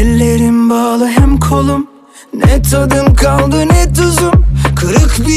ellerim bağlı hem kolum. Ne tadım kaldı ne tuzum. Kırık bir